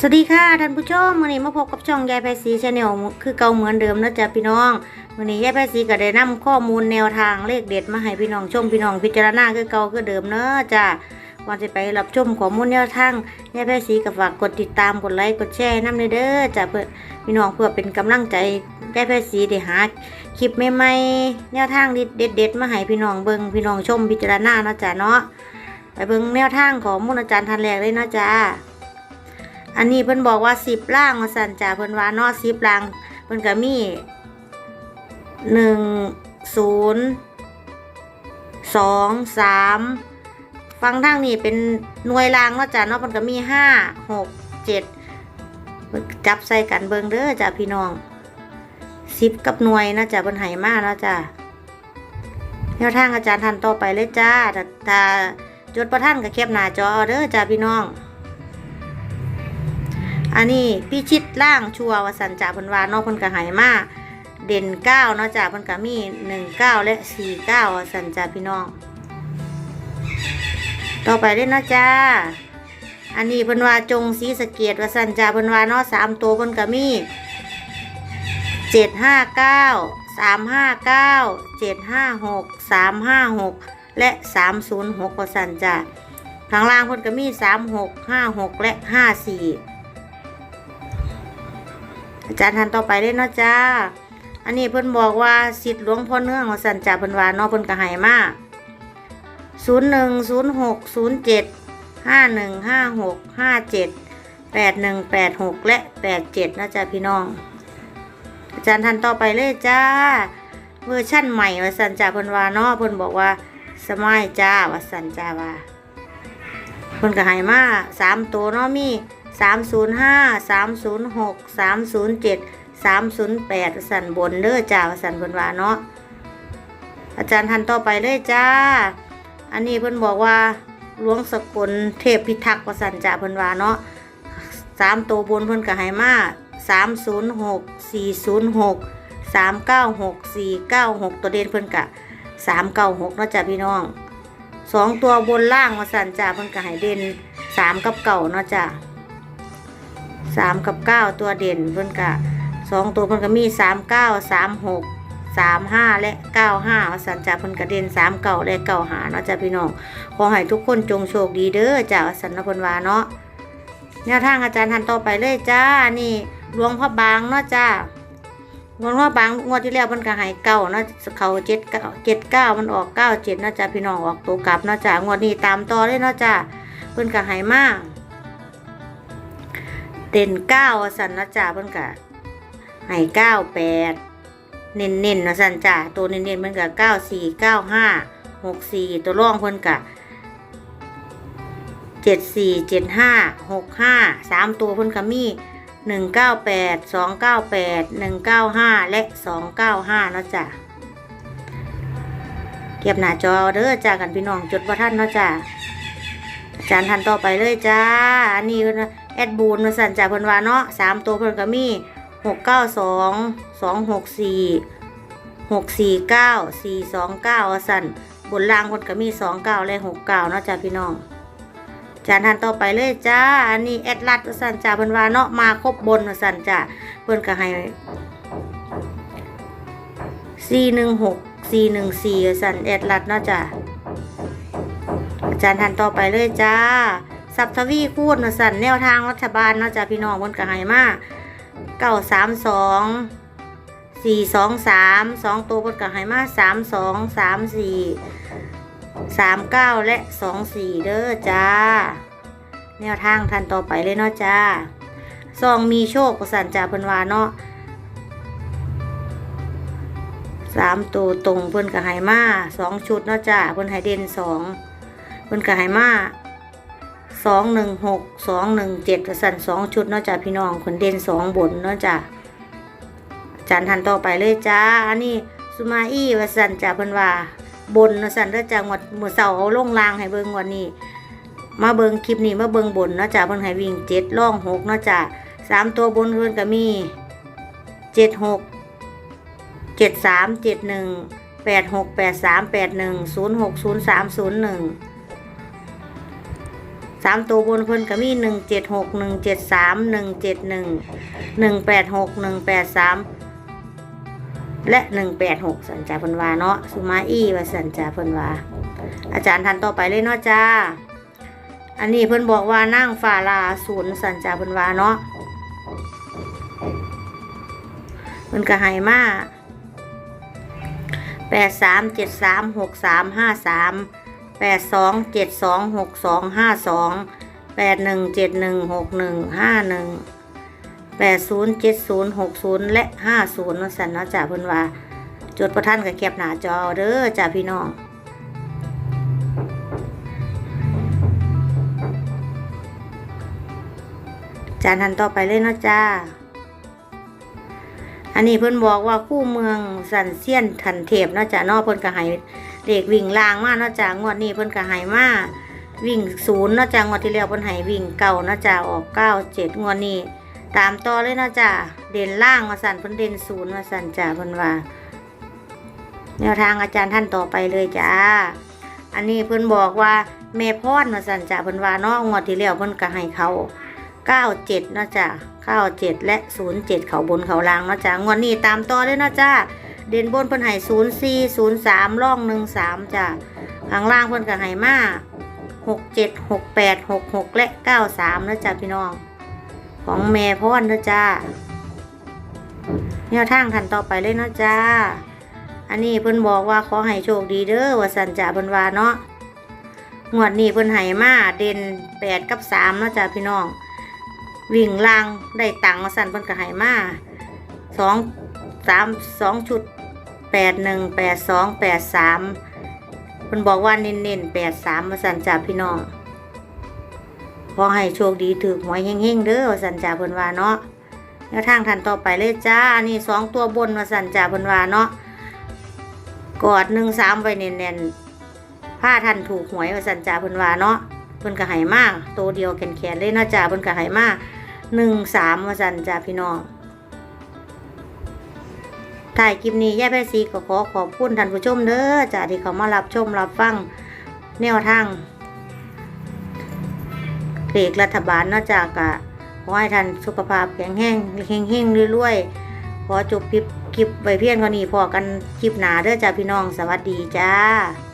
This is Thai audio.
สวัสดีค่ะท่านผู้ชมวันนี้มาพบกับช่องยายไพศีชาแนลคือเก่าเหมือนเดิมนะจ๊ะพี่น้องวันนี้ยายไพศีก็ได้นำข้อมูลแนวทางเลขเด็ดมาให้พี่น้องชมพี่น้องพิจารณาคือเก่าคือเดิมเนอะจ้ะก่อนจะไปรับชมข้อมูลแนวทางยายไพศีก็ฝากกดติดตามกดไลค์กดแชร์น้ำเลยเด้อจ้ะเพื่อพี่น้องเพื่อเป็นกำลังใจยายไพศีได้หาคลิปใหม่ๆแนวทางเด็ดๆมาให้พี่น้องเบิ่งพี่น้องชมพิจารณาเนาะจ้ะเนาะไปเบิ่งแนวทางของมูลอาจารย์ทันแรกเลยเนาะจ้ะ อันนี้เพิ่นบอกว่าสิบล่างมาสั่นจ่าเพิ่นว่านอสิบล่างเพิ่นก็มีหนึ่งศูนย์สองสามฟังทางนี้เป็นหน่วยล่างเนาะจ้ะเนาะเพิ่นก็มีห้าหกเจ็ดจับใส่กันเบิงเด้อจ้ะพี่น้องสิบกับหน่วยนะจ้ะเพิ่นให้มาเนะจ้ะแนวทางอาจารย์ทันต่อไปเลยจ้าถ้าถ้าจดประท่านกับแคบหน้าจอเด้อจ้ะพี่น้อง อันนี้พี่ชิดล่างชัววสันจ่าพันวานอกพันกระหายมาเด่นเก้าเนาะจ่าพันกระมีหนึ่งเก้าและสี่เก้าวสันจ่าพี่น้อง ต่อไปเลยนะจ้าอันนี้พันวาจงสีสเกีวสันจ่าพันวานาะสามตัวพันกระมีเจ็ดห้าเก้าสามห้าเก้าเจ็ดห้าหกสามห้าหกและสามศูนย์หกสันจ่าข้างล่างพันกระมีสามหกห้าหกและห้าสี่ จารย์ทันต่อไปเลยเนาะจ้า อันนี้เพิ่นบอกว่าสิทธิ์หลวงพ่อเนื่องว่าสันจ่าเพิ่นว่าเนาะเพิ่นก็ให้มาศูนย์หนึ่งศูนย์หกศูนย์เจ็ดห้าหนึ่งห้าหกห้าเจ็ดแปดหนึ่งแปดหกและแปดเจ็ดนะจ้าพี่น้อง อาจารย์ทันต่อไปเลยจ้า เวอร์ชั่นใหม่ว่าสันจ่าเพิ่นว่าเนาะเพิ่นบอกว่าสมัยจ้าว่าสันจ่าว่าเพิ่นก็ให้มาสามตัวเนาะมี สามศูนย์ห้าสามศูนย์หกสามศูนย์เจ็ดสามศูนย์แปดสันบนเด้อจ้าสันเพิ่นว่าเนาะอาจารย์ทันต่อไปเลยจ้า อันนี้เพิ่นบอกว่าหลวงสกุลเทพพิทักษ์ว่าสันจ้าเพิ่นว่าเนาะสามตัวบนเพิ่นก็ให้มาสามศูนย์หกสี่ศูนย์หกสามเก้าหกสี่เก้าหกตัวเด่นเพิ่นกะสามเก้าหกเนาะจ้าพี่น้องสองตัวบนล่างมาสั่นจ่าเพิ่นก็ให้เด่นสามกับเก่าเนาะจ้ะ สามกับเก้าตัวเด่นเพิ่นก็สองตัวเพิ่นก็มีสามเก้าสามหกสามห้าและเก้าห้าสันจ่าเพิ่นก็เด่นสามเก่าและเก้าหาเนาะจ้ะพี่น้องขอให้ทุกคนจงโชคดีเด้อจ้าสันนพิ่นวาเนาะแนวทางอาจารย์ทันต่อไปเลยจ้านี่หลวงพ่อบางเนาะจ้างวดว่าบางงวดที่แล้วมันก็ใหายเก้าเนาะเขาเจ็ดเก้าเจ็ดเก้ามันออกเก้าเจ็ดเนาะจ้ะพี่น้องออกตัวกลับเนาะจ้ะงวดนี้ตามต่อเลยเนาะจ้ะเพิ่นก็ใหายมาก เด่นเก้าว่าสันเนาะจ้ะเพิ่นก็ใหายเก้าแปดเน้นเน้นนะสันจ้ะตัวเน้นเน้นๆมันก็เก้าสี่เก้าห้าหกสี่ตัวร่องเพิ่นก็เจ็ดสี่เจ็ดห้าหกห้าสามตัวเพิ่นก็มีหนึ่งเก้าแปดสองเก้าแปดหนึ่งเก้าห้าและสองเก้าห้านะจ้ะเก็บหน้าจอเด้อจ้ากันพี่น้องจดว่าท่านเนาะจ้ะอาจารย์ทันต่อไปเลยจ้า อันนี้ แอดบูนมาสั่นจ้าเพิ่นว่าเนาะสามตัวเพิ่นก็มีหกเก้าสองสองหกสี่หกสี่เก้าสี่สองเก้าสั่นบนล่างเพิ่นก็มีสองเก้าและหกเก้าเนาะจ้าพี่น้องจานทันต่อไปเลยจ้า อันนี้แอดลัดสั่นจ่าเพิ่นว่าเนาะมาครบบนสั่นจ่าเพิ่นก็ให้สี่หนึ่งหกสี่หนึ่งสี่สันแอดลัดเนาะจ้าจานทันต่อไปเลยจ้า สับทวีคูณสันแนวทางรัฐบาลเนาะจ้าพี่น้องเพิ่นก็ให้มาเก้าสามสองสี่สองสามสองตัวเพิ่นก็ให้มาสามสองสามสี่สามเก้าและสองสี่เด้อจ้า แนวทางทันต่อไปเลยเนาะจ้าซองมีโชคสันจ่าเพิ่นว่าเนาะสามตัวตรงเพิ่นกับไหมาสองชุดเนาะจ้าเพิ่นให้เดนสองเพิ่นกับไหมา สองหนึ่งหกสองหนึ่งเจ็ดสันสองชุดเนาะจ้าพี่น้องคนเด่นสองบนเนาะจ้าจานทันต่อไปเลยจ้าอันนี้สุมาอี้วสันจ่าเพิ่นว่าบนนะสันเด้อจ้างวดมือเสาเอาลงรางให้เบิ่งวันนี้ มาเบิ่งคลิปนี้มาเบิ่งบนเนาะจ้ะเพิ่นให้วิ่งเจ็ดล่องหกเนาะจ้ะสามตัวบนเพิ่นก็มีเจ็ดหกเจ็ดสามเจ็ดหนึ่งแปดหกแปดสามแปดหนึ่งศูนย์หกศูนย์สามศูนย์หนึ่ง สามตัวบนเพิ่นก็มีหนึ่งเจ็ดหกหนึ่งเจ็ดสามหนึ่งเจ็ดหนึ่งหนึ่งแปดหกหนึ่งแปดสามและหนึ่งแปดหกสัญจาเพิ่นว่าเนาะสุมาอี้ว่าสัญจาเพิ่นว่าอาจารย์ทันต่อไปเลยเนาะจ้า อันนี้เพิ่นบอกว่านั่งฝ่าลาศูนย์สัญจาเพิ่นว่าเนาะเพิ่นก็ให้มาแปดสามเจ็ดสามหกสามห้าสาม แปดสองเจ็ดสองหกสองห้าสองแปดหนึ่งเจ็ดหนึ่งหกหนึ่งห้าหนึ่งแปดศูนย์เจ็ดศูนย์หกศูนย์และห้าศูนย์สันเนาะจ้าเพิ่นว่าจดประท่านกับแคบหน้าจอเด้อจ้าพี่น้องจานทันต่อไปเลยเนาะจ้า อันนี้เพิ่นบอกว่าคู่เมืองสันเซียนทันเทพเนาะจ้าเนาะเพิ่นก็ให้ เด็กวิ่งล่างมาเนาะจ้างวดนี้เพิ่นก็ให้มาวิ่งศูนย์เนาะจ้างวดที่แล้วเพิ่นให้วิ่งเก่าเนาะจ้าออกเก้าเจ็ดงวดนี้ ตามต่อเลยเนาะจ้าเด่นล่างมาสั่นเพิ่นเด่นศูนย์มาสั่นจ้าเพิ่นว่า แนวทางอาจารย์ท่านต่อไปเลยจ้าอันนี้เพิ่นบอกว่าแม่พรมาสั่นจ้าเพิ่นว่าเนาะงวดที่แล้วเพิ่นก็ให้เขาเก้าเจ็ดเนาะจ้ะเก้าเจ็ดและศูนย์เจ็ดเขาบนเขาล่างเนาะจ้ะงวดนี้ตามต่อเลยเนาะจ้า เด่นบนเพิ่นให้ศูนย์สี่ศูนย์สามล่องหนึ่งสามจ้ะข้างล่างเพิ่นก็ให้มาหกเจ็ดหกแปดหกหกและเก้าสามเนะจ้ะพี่น้อง ของแม่พ่อนเนะจ้าแนวทางทันต่อไปเลยเนะจ้า อันนี้เพิ่นบอกว่าขอให้โชคดีเด้อว่าสันจ่าเพิ่นว่าเนาะงวดนี้เพิ่นให้มาเด่นแปดกับสามเนะจ้าพี่น้อง วิ่งล่างได้ตังค์มาสั่นเพิ่นก็ให้มาสองสามสองชุด แปดหนึ่งแปดสองแปดสามเพิ่นบอกว่าเน้นๆแปดสามมาสั่นจ่าพี่น้องขอให้โชคดีถือหวยเฮงๆเด้อสั่นจ่าเพิ่นว่าเนาะแนวทางทันต่อไปเลยจ้าอันนี้สองตัวบนมาสั่นจ่าเพิ่นว่าเนาะกอดหนึ่งสามไว้แน่นๆผ้าทันถูกหวยมาสั่นจ่าเพิ่นว่าเนาะเพิ่นก็ให้มากตัวเดียวแขนๆเลยเนาะจ้าเพิ่นก็ให้มากหนึ่งสามมาสั่นจ้าพี่น้อง ถ่ายคลิปนี้ย่าแพรซีก็ขอขอบคุณท่านผู้ชมเด้อจ้าที่เขามารับชมรับฟังแนวทางตีกรัฐบาลเนาะจ้ากะขอให้ท่านสุขภาพแข็งแรงแข็งแรวยๆขอจบคลิปคลิปไว้เพียงเท่านี้พอกันคลิปหนาเด้อจ้าพี่น้องสวัสดีจ้า